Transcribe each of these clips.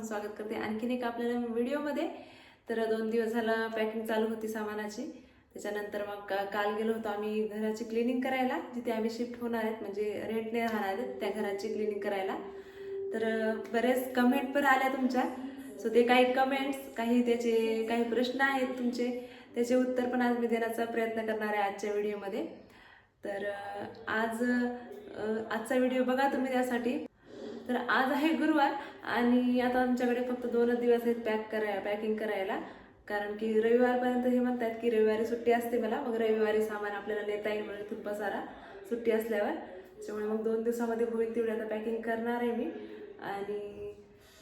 मनापासून स्वागत करते. आणखीन एक आपल्याला व्हिडिओमध्ये. तर दोन दिवस झाला पॅकिंग चालू होती सामानाची. त्याच्यानंतर मग का- काल गेलो होतो आम्ही घराची क्लिनिंग करायला जिथे आम्ही शिफ्ट होणार आहेत म्हणजे रेंटने राहणार आहेत त्या घराची क्लिनिंग करायला. तर बरेच कमेंट पण आल्या तुमच्या. सो ते काही कमेंट्स काही त्याचे काही प्रश्न आहेत तुमचे त्याचे उत्तर पण आज मी देण्याचा प्रयत्न करणार आहे आजच्या व्हिडिओमध्ये. तर आज आजचा व्हिडिओ बघा तुम्ही त्यासाठी. तर आज आहे गुरुवार आणि आता आमच्याकडे फक्त दोनच दिवस आहेत पॅक करायला पॅकिंग करायला. कारण की रविवारपर्यंत हे म्हणतात की रविवारी सुट्टी असते मला मग रविवारी सामान आपल्याला नेता येईल म्हणजे खूप पसारा सुट्टी असल्यावर. त्याच्यामुळे मग दोन दिवसामध्ये होईल तेवढी आता पॅकिंग करणार आहे मी. आणि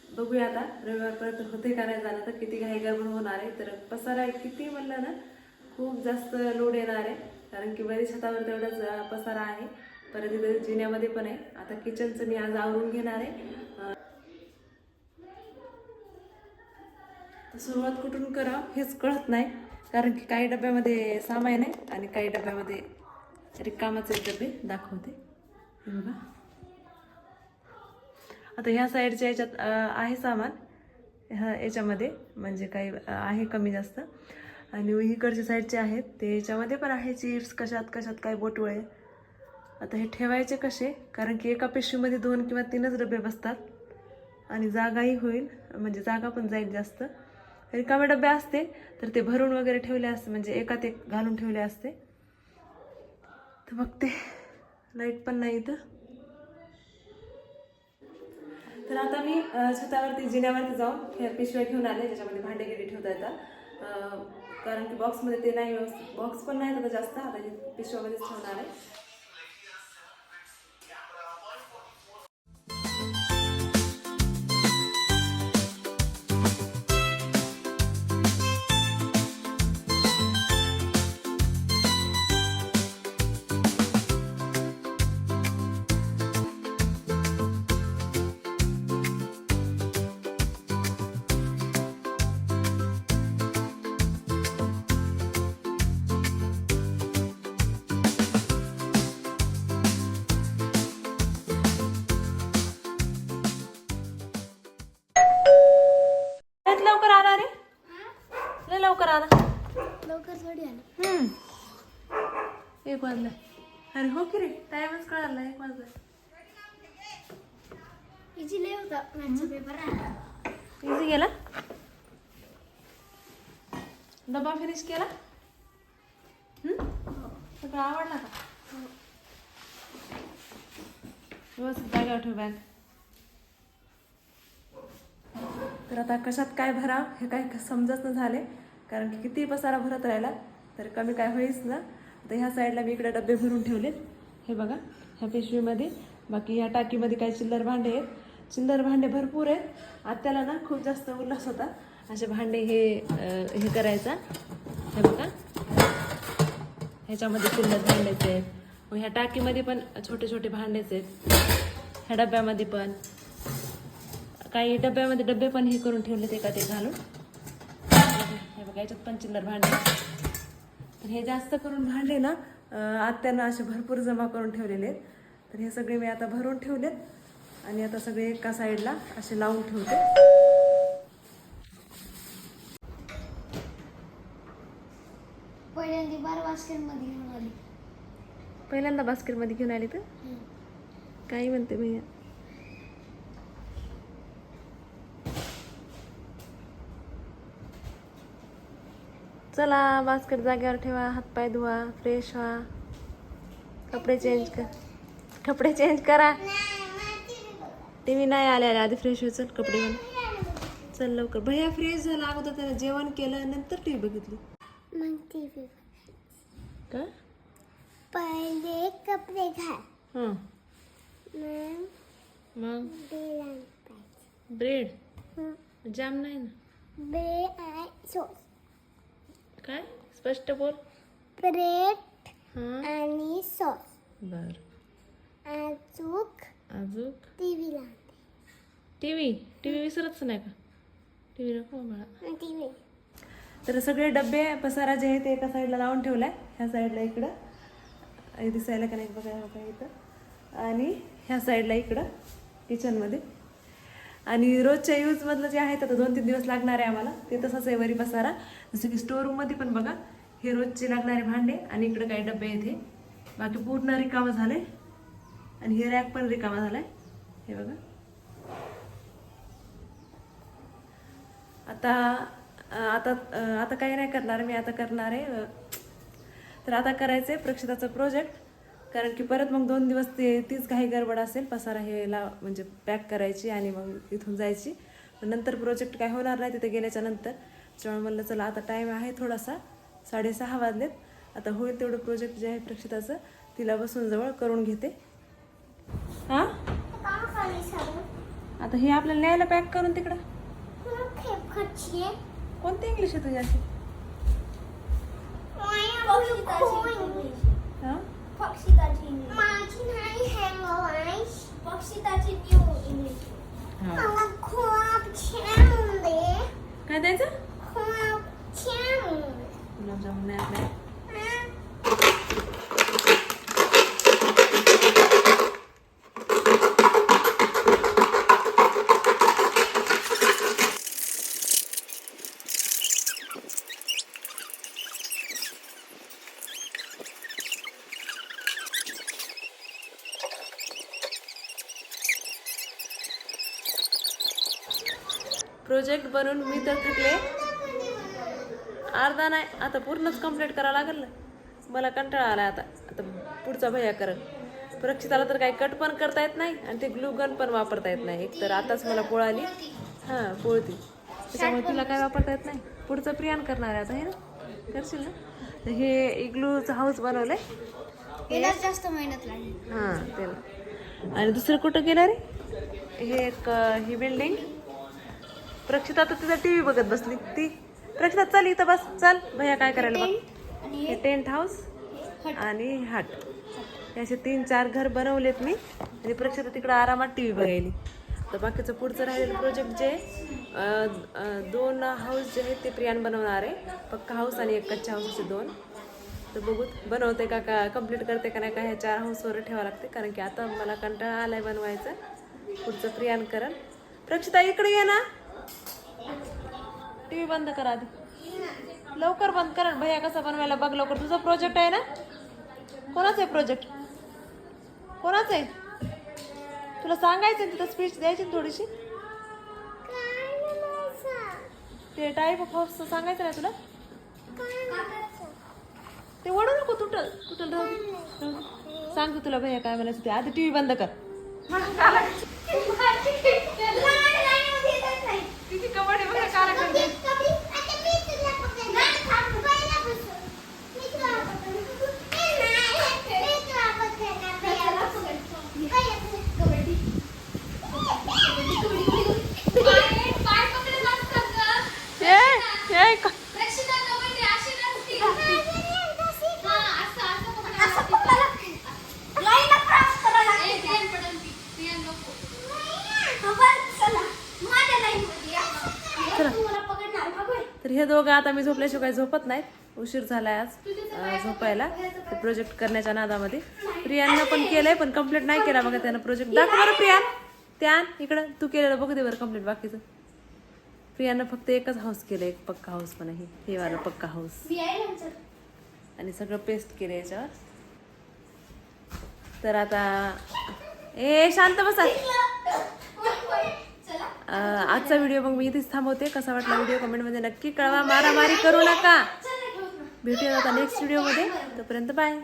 बघूया आता रविवारपर्यंत होते का नाही झालं तर किती घाई गडबड होणार आहे तर पसारा किती म्हणलं ना खूप जास्त लोड येणार आहे कारण की बरीच छतावर तेवढाच पसारा आहे परत इथं जिन्यामध्ये पण आहे. आता किचनचं मी आज आवरून घेणार आहे. तर सुरुवात कुठून करावं हेच कळत नाही. कारण की काही डब्यामध्ये सामान आहे आणि काही डब्यामध्ये रिकामाचे डबे दाखवते. बघा. आता ह्या साईडच्या याच्यात आहे सामान. ह्या याच्यामध्ये म्हणजे काही आहे कमी जास्त. आणि इकडच्या साईडचे आहेत. ते याच्यामध्ये पण आहे चिप्स. कशात कशात काय बोटवळे. आता हे ठेवायचे कसे? कारण की एका पिशवीमध्ये दोन किंवा तीनच डबे बसतात. आणि जागाही होईल. म्हणजे जागा पण जाईल जास्त. रिकामे डबे असते तर ते भरून वगैरे ठेवले असते. म्हणजे एकात एक घालून ठेवले असते. तर मग ते लाइट पण नाही इथं. तर आता मी छतावरती जिन्यावरती जाऊन ह्या पिशव्या घेऊन आले. ज्याच्यामध्ये भांडे गिरी ठेवता येतात. कारण की बॉक्समध्ये ते नाही व्यवस्थित बॉक्स पण नाही आता जास्त. आता पिशव्यामध्येच ठेवणार आहे. हम्म. एक वाजला. अरे हो की रे टाइमच कळाला एक वाजला. इजी लय होता मॅथचा पेपर इझी गेला? डबा फिनिश केला? सगळं आवडला का व्यवस्थित जागेवर ठेव बॅग. तर आता कशात काय भराव हे काय समजत न झाले. कारण की किती पसारा भरत राहिला तर कमी काय होईच ना. तर ह्या साईडला मी इकडे डबे भरून ठेवलेत. हे बघा ह्या पिशवीमध्ये. बाकी ह्या टाकीमध्ये काही चिल्लर भांडे आहेत. चिल्लर भांडे भरपूर आहेत. आत्याला ना खूप जास्त उल्हास होता. असे भांडे हे हे करायचा. हे बघा. ह्याच्यामध्ये चिल्लर भांडेच आहेत. मग ह्या टाकीमध्ये पण छोटे छोटे भांडेच आहेत. ह्या डब्यामध्ये पण. काही डब्यामध्ये डबे पण हे करून ठेवले ते का ते घालून. बघा याच्यात पण चिल्लर भांडे. तर हे जास्त करून भांडे ना आत्यानं असे भरपूर जमा करून ठेवलेले आहेत. तर हे सगळे मी आता भरून ठेवलेत आणि आता सगळे एका साईडला असे लावून ठेवते. पहिल्यांदा बार बास्केटमध्ये घेऊन आली. पहिल्यांदा बास्केटमध्ये घेऊन आली तर? काही म्हणते भैया चला बास्केट जागेवर ठेवा हातपाय धुवा फ्रेश व्हा. कपडे चेंज कर. कपडे चेंज करा. टी व्ही नाही आले आले आधी फ्रेश हो चल कपडे घाल चल लवकर. भैया फ्रेश झाला. अगोदर त्याला जेवण केलं नंतर टी व्ही बघितली. मग टीव्ही का? पहिले कपडे घाल. हां. मग ब्रेड जाम नाही ना? बे आय सॉस काय? स्पष्ट बोल. ब्रेड हां? आणि सॉस. बर. अजूक अजून टीव्ही लावते. टी व्ही टी व्ही विसरतच नाही का? टी व्ही नको मला टीव्ही. तर सगळे डबे पसारा जे आहे ते एका साईडला लावून ठेवलाय. ह्या साईडला इकडं. हे दिसायला का नाही बघा बघा इथं. आणि ह्या साईडला इकडं. किचनमध्ये आणि रोजच्या यूजमधलं जे आहे तर दोन तीन दिवस लागणार आहे आम्हाला. ते तसंच आहे वरी पसारा. जसं की स्टोर रूममध्ये पण बघा हे रोजचे लागणारे भांडे आणि इकडे काही डबे इथे बाकी पूर्ण रिकामं झाले आणि हे रॅक पण रिकामा झालाय. हे बघा. आता आता आता काही नाही करणार मी आता करणार आहे तर आता करायचं आहे प्रक्षिताचं प्रोजेक्ट कारण की परत मग दोन दिवस ते तीच काही गडबड असेल पसारा हे ला म्हणजे पॅक करायची आणि मग इथून जायची. नंतर प्रोजेक्ट काय होणार नाही तिथे गेल्याच्यानंतर. त्याच्यामुळे म्हणलं चला आता टाईम आहे थोडासा साडेसहा वाजलेत. आता होईल तेवढं प्रोजेक्ट जे आहे प्रक्षिताचं तिला बसून जवळ करून घेते. हां? आता हे आपल्याला न्यायला पॅक करून तिकडं. कोणती इंग्लिश आहे ผักชีกระทีมาที่ไหนแทงเลย प्रोजेक्ट बनवून मी तर थकले. अर्धा नाही आता पूर्णच कंप्लीट करावं लागेल ना. मला कंटाळा आला आता. आता पुढचा भैया करत प्रक्षिताला तर काही कट पण करता येत नाही आणि ते ग्लू गन पण वापरता येत नाही. एक तर आताच मला पोळाली हां पोळती. त्याच्यामुळे तुला काय वापरता येत नाही. पुढचं प्रियान करणार आहे आता हे ना? करशील ना? तर हे इग्लूचं हाऊस बनवलंय. याला जास्त मेहनत लागली. हां त्याला. आणि दुसरं कुठं गेलं रे हे एक ही बिल्डिंग प्रक्षिता तर तिचा टी व्ही बघत बसली. ती प्रक्षिता चल इथं बस चल. भैया काय करायला बघ. हे टेंट हाऊस आणि हाट. हे असे तीन चार घर बनवलेत मी. आणि प्रक्षिता तिकडं आरामात टी व्ही बघायली. तर बाकीचं पुढचं राहिलेलं प्रोजेक्ट जे दोन हाऊस जे आहेत ते प्रियान बनवणार आहे. पक्का हाऊस आणि एक कच्चा हाऊस असे दोन. तर बघू बनवते का का कंप्लीट करते का नाही का ह्या चार हाऊसवर ठेवावं लागते. कारण की आता मला कंटाळा आलाय बनवायचं. पुढचं प्रियान करल प्रक्षिता इकडे ये ना. टी व्ही बंद करा आधी. लवकर बंद कर भैया कसं बनवायला बघ लवकर. तुझा प्रोजेक्ट आहे ना? कोणाचा आहे प्रोजेक्ट कोणाचं आहे? तुला सांगायचं ना तिथं स्पीच द्यायची ना थोडीशी? ते टाईप ऑफ हाऊस सांगायचं ना तुला? ते ओढू नको तुटल. तुटल सांगतो तुला भैया काय म्हणायचं ते. आधी टी व्ही बंद कर किती कबड्डी बघा काला करते ए ए तर हे दोघं आता मी झोपल्याशिवाय झोपत नाहीत. उशीर झालाय आज झोपायला. ते प्रोजेक्ट करण्याच्या नादामध्ये. प्रियानं पण केलंय पण कंप्लीट नाही केला बघा त्यानं प्रोजेक्ट दाखव बरं प्रियान त्यान इकडं. तू केलेलं बघू दे बरं कंप्लीट बाकीचं. प्रियानं फक्त एकच हाऊस केलं एक पक्का हाऊस पण आहे. हे वाला पक्का हाऊस आणि सगळं पेस्ट केलं याच्यावर. तर आता ए शांत बसा. आजचा व्हिडिओ मग मी इथेच थांबवते. कसा वाटला व्हिडिओ कमेंटमध्ये नक्की कळवा. मारामारी करू नका. भेटूया आता नेक्स्ट व्हिडिओमध्ये तोपर्यंत बाय